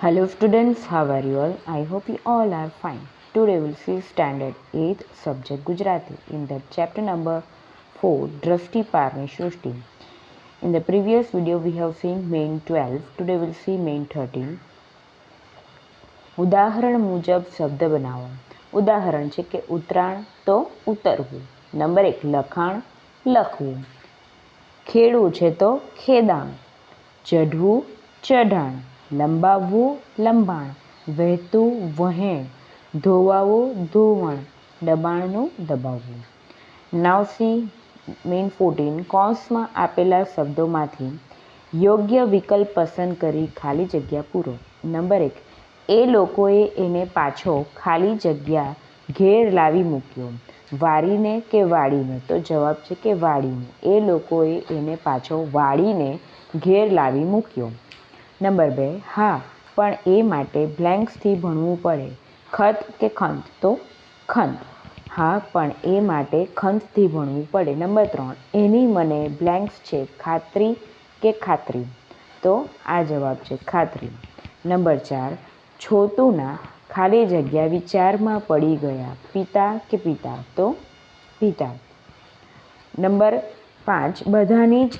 Hello students, how are you all? I hope you all are fine. Today we'll see standard 8th subject Gujarati in the chapter number 4 Drashti Parni Shrishti. In the previous video we have seen main 12. Today we'll see main 13. ઉદાહરણ મુજબ શબ્દ બનાવો ઉદાહરણ છે કે ઉતરાણ તો ઉતરવું number એક લખાણ લખવું ખેડવું છે તો ખેદાણ ચઢવું ચઢાણ લંબાવવું લંબાણ. વહેતું વહેણ. ધોવાવું ધોવણ. દબાણનું દબાવવું. નાવસી સી મેઇન ફોર્ટીન કોન્સમાં આપેલા શબ્દોમાંથી યોગ્ય વિકલ્પ પસંદ કરી ખાલી જગ્યા પૂરો. નંબર એક, એ લોકોએ એને પાછો ખાલી જગ્યા ઘેર લાવી મૂક્યો. વાળીને કે વાળીને? તો જવાબ છે કે વાળીને. એ લોકોએ એને પાછો વાળીને ઘેર લાવી મૂક્યો. નંબર બે, હા, પણ એ માટે બ્લેન્ક્સથી ભણવું પડે. ખત કે ખંત? તો ખંત. હા, પણ એ માટે ખંતથી ભણવું પડે. નંબર ત્રણ, એની મને બ્લેન્ક્સ છે ખાતરી કે ખાતરી? તો આ જવાબ છે ખાતરી. નંબર ચાર, છોતુના ખાલી જગ્યા વિચારમાં પડી ગયા. પિતા કે પિતા? તો પિતા. નંબર પાંચ, બધાની જ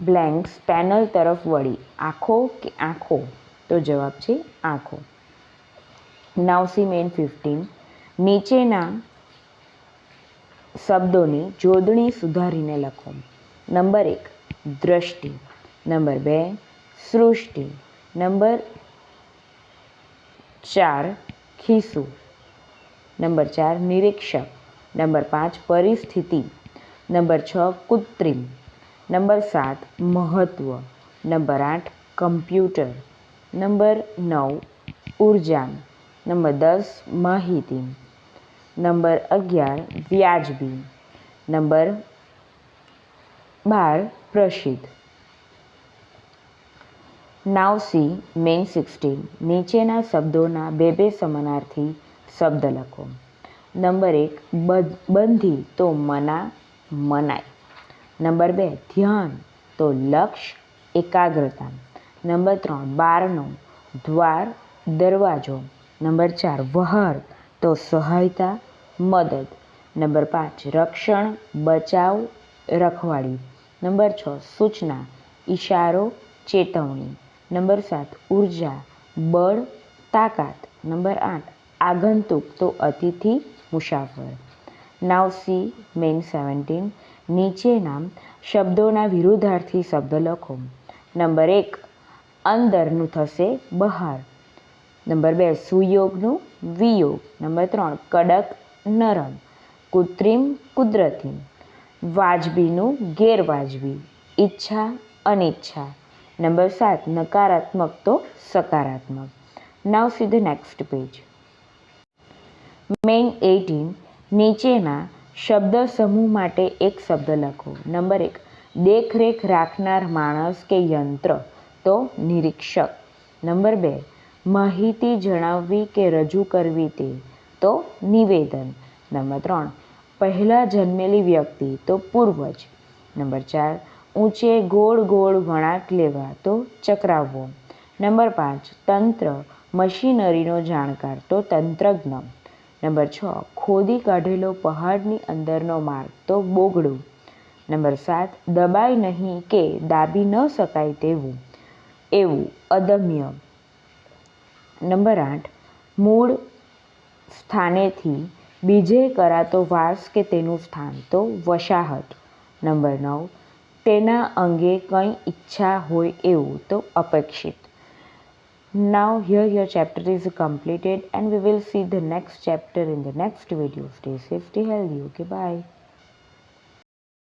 બ્લેન્ક્સ પેનલ તરફ વળી. આંખો કે આંખો? તો જવાબ છે આંખો. નાવસી મેન ફિફ્ટીન. નીચેના શબ્દોની જોડણી સુધારીને લખો. નંબર એક, દ્રષ્ટિ. નંબર બે, સૃષ્ટિ. નંબર ચાર ખીસું નંબર ચાર, નિરીક્ષક. નંબર પાંચ, પરિસ્થિતિ. નંબર છ, કૃત્રિમ. નંબર સાત મહત્ત્વ નંબર આઠ, કમ્પ્યુટર. નંબર નવ, ઊર્જા. નંબર દસ, માહિતી. નંબર અગિયાર, વ્યાજબી. નંબર બાર, પ્રસિદ્ધ. નાવ સી મેઇન સિક્સટીન નીચેના શબ્દોના બે બે સમાનાર્થી શબ્દ લખો. નંબર એક બંધી તો મના, મનાય. નંબર બે, ધ્યાન. તો લક્ષ, એકાગ્રતા. નંબર ત્રણ, બારનો. દ્વાર, દરવાજો. નંબર ચાર, વહાર. તો સહાયતા, મદદ. નંબર પાંચ, રક્ષણ, બચાવ, રખવાડી. નંબર છ, સૂચના, ઈશારો, ચેતવણી. નંબર સાત, ઊર્જા, બળ, તાકાત. નંબર આઠ, આગંતુક, તો અતિથિ, મુસાફર. નાવ સી મેન સેવન્ટીન નીચેના શબ્દોના વિરુદ્ધાર્થી શબ્દ લખો. નંબર એક, અંદરનું થશે બહાર. નંબર બે, સુયોગનું વિયોગ. નંબર ત્રણ, કડક નરમ. કૃત્રિમ કુદરતી. વાજબીનું ગેરવાજબી. ઈચ્છા અનિચ્છા. નંબર સાત, નકારાત્મક તો સકારાત્મક. Now see the next page main eighteen નીચેના શબ્દ સમૂહ માટે એક શબ્દ લખો. નંબર એક, દેખરેખ રાખનાર માણસ કે યંત્ર? તો નિરીક્ષક. નંબર બે, માહિતી જણાવવી કે રજૂ કરવી તે? તો નિવેદન. નંબર ત્રણ, પહેલાં જન્મેલી વ્યક્તિ? તો પૂર્વજ. નંબર ચાર, ઊંચે ગોળ ગોળ વળાંક લેવા? તો ચક્રાવવો નંબર પાંચ, તંત્ર? મશીનરીનો જાણકાર? તો તંત્રજ્ઞ. નંબર છ ખોદી કાઢેલો પહાડની અંદરનો માર્ગ. તો બોગડું. નંબર સાત, દબાય નહીં કે દાબી ન શકાય તેવું. એવું, અદમ્ય. નંબર આઠ, મૂળ સ્થાનેથી બીજે કરાતો વાસ કે તેનું સ્થાન. તો વશાહત નંબર નવ, તેના અંગે કંઈ ઈચ્છા હોય એવું. તો અપેક્ષિત. Now here your chapter is completed and we will see the next chapter in the next video. Stay safe, stay healthy. Okay, bye.